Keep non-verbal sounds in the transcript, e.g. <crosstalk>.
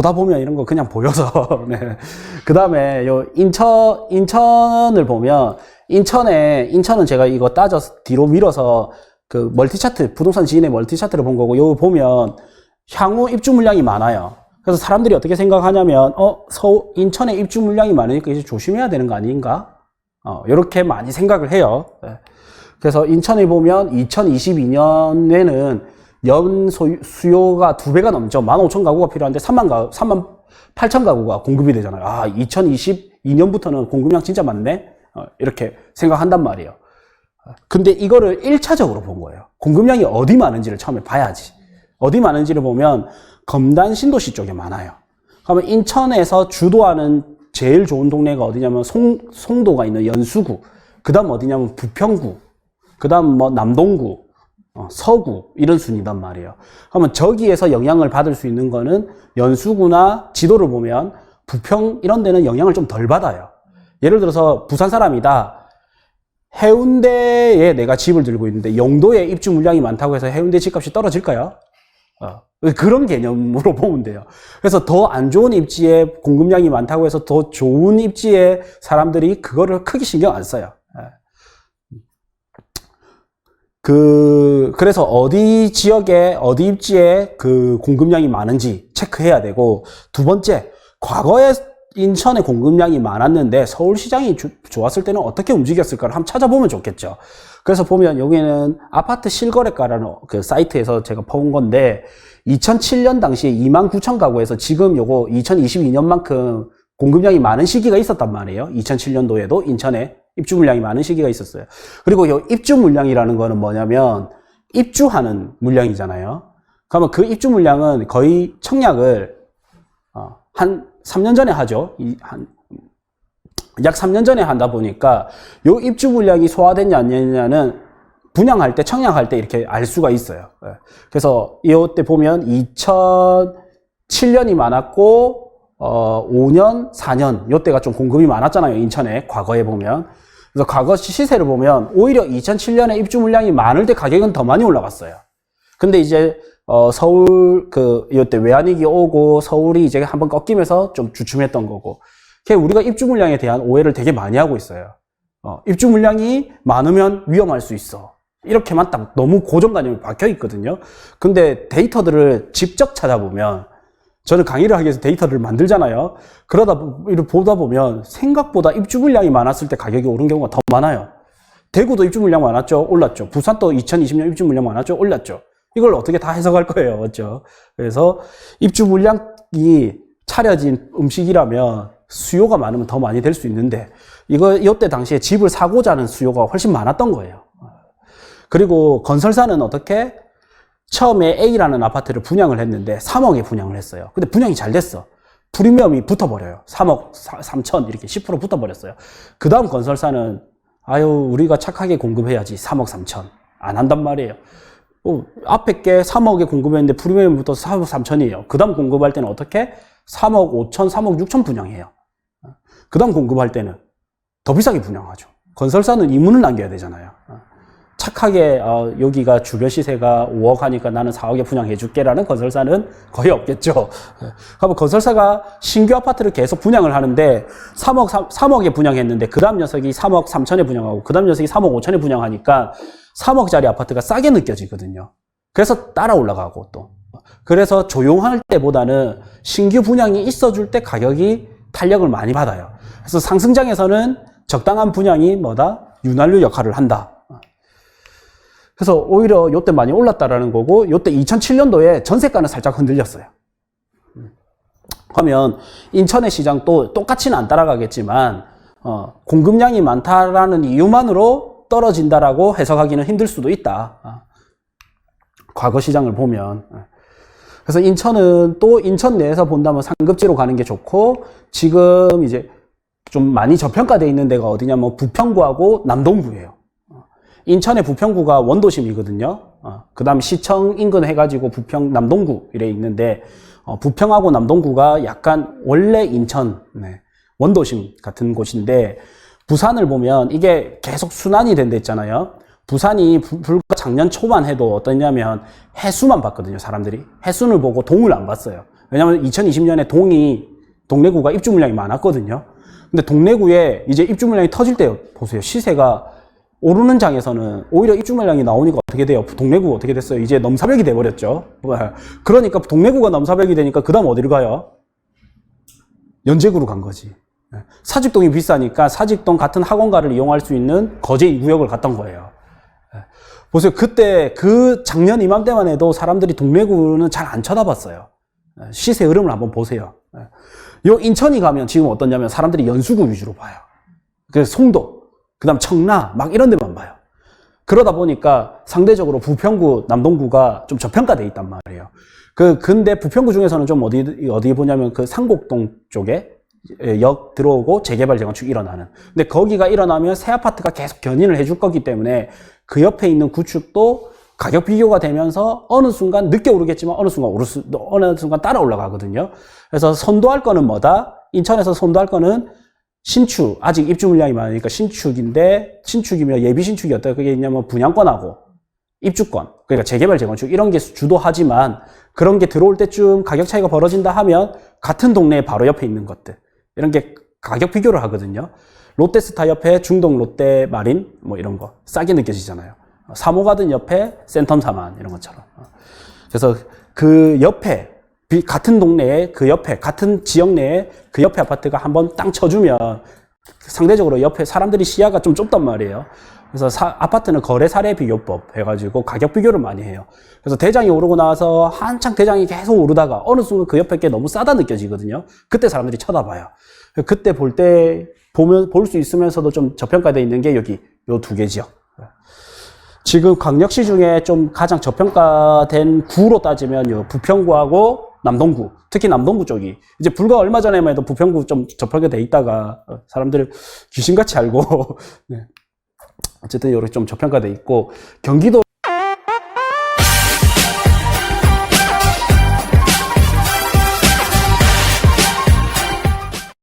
보다 보면 이런 거 그냥 보여서. <laughs> 네. 그 다음에 요 인천, 인천을 보면 인천에, 인천은 제가 이거 따져서 뒤로 밀어서 그 멀티 차트, 부동산 지인의 멀티 차트를 본 거고, 요 보면 향후 입주 물량이 많아요. 그래서 사람들이 어떻게 생각하냐면, 어, 서 인천에 입주 물량이 많으니까 이제 조심해야 되는 거 아닌가? 어, 이렇게 많이 생각을 해요. 네. 그래서 인천에 보면 2022년에는 연 수요가 두 배가 넘죠. 15,000 가구가 필요한데 3만 가, 3만 8천 가구가 공급이 되잖아요. 아, 2022년부터는 공급량 진짜 많네? 어, 이렇게 생각한단 말이에요. 근데 이거를 1차적으로 본 거예요. 공급량이 어디 많은지를 처음에 봐야지. 어디 많은지를 보면 검단 신도시 쪽에 많아요. 그러면 인천에서 주도하는 제일 좋은 동네가 어디냐면 송, 송도가 있는 연수구. 그 다음 어디냐면 부평구. 그 다음 뭐 남동구. 어, 서구 이런 순이단 말이에요. 그러면 저기에서 영향을 받을 수 있는 거는 연수구나 지도를 보면 부평 이런 데는 영향을 좀 덜 받아요. 예를 들어서 부산 사람이다. 해운대에 내가 집을 들고 있는데 영도에 입주 물량이 많다고 해서 해운대 집값이 떨어질까요? 어, 그런 개념으로 <laughs> 보면 돼요. 그래서 더 안 좋은 입지에 공급량이 많다고 해서 더 좋은 입지에 사람들이 그거를 크게 신경 안 써요. 예. 그, 그래서 어디 지역에, 어디 입지에 그 공급량이 많은지 체크해야 되고, 두 번째, 과거에 인천에 공급량이 많았는데 서울시장이 주- 좋았을 때는 어떻게 움직였을까를 한번 찾아보면 좋겠죠. 그래서 보면 여기는 아파트 실거래가라는 그 사이트에서 제가 본 건데 2007년 당시에 2만 9천 가구에서 지금 요거 2022년만큼 공급량이 많은 시기가 있었단 말이에요. 2007년도에도 인천에 입주 물량이 많은 시기가 있었어요. 그리고 요 입주 물량이라는 거는 뭐냐면 입주하는 물량이잖아요. 그러면 그 입주 물량은 거의 청약을 어, 한 3년 전에 하죠. 이, 한, 약 3년 전에 한다 보니까 요 입주 물량이 소화됐냐 안 됐냐는 분양할 때, 청약할 때 이렇게 알 수가 있어요. 예. 그래서 이때 보면 2007년이 많았고, 어, 5년, 4년, 요때가 좀 공급이 많았잖아요. 인천에, 과거에 보면. 그래서 과거 시세를 보면 오히려 2007년에 입주 물량이 많을 때 가격은 더 많이 올라갔어요. 근데 이제 어, 서울 그 이때 외환위기 오고 서울이 이제 한번 꺾이면서 좀 주춤했던 거고. 그게 우리가 입주 물량에 대한 오해를 되게 많이 하고 있어요. 어, 입주 물량이 많으면 위험할 수 있어. 이렇게만 딱 너무 고정관념이 박혀 있거든요. 근데 데이터들을 직접 찾아보면 저는 강의를 하기 위해서 데이터를 만들잖아요. 그러다 보다 보면 생각보다 입주 물량이 많았을 때 가격이 오른 경우가 더 많아요. 대구도 입주 물량 많았죠? 올랐죠. 부산도 2020년 입주 물량 많았죠? 올랐죠. 이걸 어떻게 다 해석할 거예요. 맞죠? 그래서 입주 물량이 차려진 음식이라면 수요가 많으면 더 많이 될 수 있는데 이거 이때 당시에 집을 사고자 하는 수요가 훨씬 많았던 거예요. 그리고 건설사는 어떻게 처음에 A라는 아파트를 분양을 했는데 3억에 분양을 했어요. 근데 분양이 잘 됐어. 프리미엄이 붙어버려요. 3억 3천 이렇게 10% 붙어버렸어요. 그 다음 건설사는 아유 우리가 착하게 공급해야지 3억 3천 안 한단 말이에요. 어, 앞에 게 3억에 공급했는데 프리미엄이 붙어서 4억 3천이에요. 그 다음 공급할 때는 어떻게? 3억 5천, 3억 6천 분양해요. 그 다음 공급할 때는 더 비싸게 분양하죠. 건설사는 이문을 남겨야 되잖아요. 어. 착하게 어, 여기가 주변 시세가 5억 하니까 나는 4억에 분양해 줄게라는 건설사는 거의 없겠죠. 예. 그러면 건설사가 신규 아파트를 계속 분양을 하는데 3억 3, 억에 분양했는데 그 다음 녀석이 3억 3천에 분양하고 그 다음 녀석이 3억 5천에 분양하니까 3억짜리 아파트가 싸게 느껴지거든요. 그래서 따라 올라가고 또. 그래서 조용할 때보다는 신규 분양이 있어줄 때 가격이 탄력을 많이 받아요. 그래서 상승장에서는 적당한 분양이 뭐다? 윤활유 역할을 한다. 그래서 오히려 요때 많이 올랐다라는 거고, 요때 2007년도에 전세가는 살짝 흔들렸어요. 음. 그러면 인천의 시장도 똑같이는 안 따라가겠지만, 어, 공급량이 많다라는 이유만으로 떨어진다라고 해석하기는 힘들 수도 있다. 어. 과거 시장을 보면. 어. 그래서 인천은 또 인천 내에서 본다면 상급지로 가는 게 좋고, 지금 이제 좀 많이 저평가되어 있는 데가 어디냐면 부평구하고 남동구예요. 인천의 부평구가 원도심이거든요. 어, 그 다음 시청 인근 해가지고 부평 남동구 이래 있는데 어, 부평하고 남동구가 약간 원래 인천 네, 원도심 같은 곳인데 부산을 보면 이게 계속 순환이 된데 있잖아요. 부산이 부- 불과 작년 초만 해도 어떠냐면 해수만 봤거든요. 사람들이 해수를 보고 동을 안 봤어요. 왜냐하면 2020년에 동이 동래구가 입주 물량이 많았거든요. 근데 동래구에 이제 입주 물량이 터질 때 보세요. 시세가 오르는 장에서는 오히려 입주 물량이 나오니까 어떻게 돼요? 동래구가 어떻게 됐어요? 이제 넘사벽이 돼버렸죠. 그러니까 동래구가 넘사벽이 되니까 그 다음 어디를 가요? 연제구로 간 거지. 예. 사직동이 비싸니까 사직동 같은 학원가를 이용할 수 있는 거제 2구역을 갔던 거예요. 예. 보세요. 그때 그 작년 이맘때만 해도 사람들이 동래구는 잘 안 쳐다봤어요. 예. 시세 흐름을 한번 보세요. 예. 요 인천이 가면 지금 어떠냐면 사람들이 연수구 위주로 봐요. 그래서 송도, 그 다음 청라, 막 이런 데만 봐요. 그러다 보니까 상대적으로 부평구, 남동구가 좀 저평가돼 있단 말이에요. 그, 근데 부평구 중에서는 좀 어디, 어디 보냐면 그 상곡동 쪽에 역 들어오고 재개발 재건축 일어나는. 근데 거기가 일어나면 새 아파트가 계속 견인을 해줄 거기 때문에 그 옆에 있는 구축도 가격 비교가 되면서 어느 순간 늦게 오르겠지만 어느 순간 오를 수, 어느 순간 따라 올라가거든요. 그래서 선도할 거는 뭐다? 인천에서 선도할 거는 신축, 아직 입주 물량이 많으니까 신축인데, 신축이면 예비 신축이 어떤 그게 있냐면 분양권하고 입주권, 그러니까 재개발, 재건축 이런 게 주도하지만 그런 게 들어올 때쯤 가격 차이가 벌어진다 하면 같은 동네에 바로 옆에 있는 것들, 이런 게 가격 비교를 하거든요. 롯데스타 옆에 중동 롯데 마린, 뭐 이런 거 싸게 느껴지잖아요. 사모가든 옆에 센텀 사만 이런 것처럼. 그래서 그 옆에 비- 같은 동네에 그 옆에 같은 지역 내에 그 옆에 아파트가 한번 땅 쳐주면 상대적으로 옆에 사람들이 시야가 좀 좁단 말이에요. 그래서 사- 아파트는 거래 사례 비교법 해가지고 가격 비교를 많이 해요. 그래서 대장이 오르고 나서 한창 대장이 계속 오르다가 어느 순간 그 옆에 게 너무 싸다 느껴지거든요. 그때 사람들이 쳐다봐요. 그때 볼 때 보면 볼 수 있으면서도 좀 저평가되어 있는 게 여기 요 두 개 지역. 지금 광역시 중에 좀 가장 저평가된 구로 따지면 요 부평구하고 남동구, 특히 남동구 쪽이 이제 불과 얼마 전에만 해도 부평구 좀 저평가돼 있다가 어, 사람들 귀신같이 알고 <laughs> 네. 어쨌든 이렇게 좀 저평가돼 있고 경기도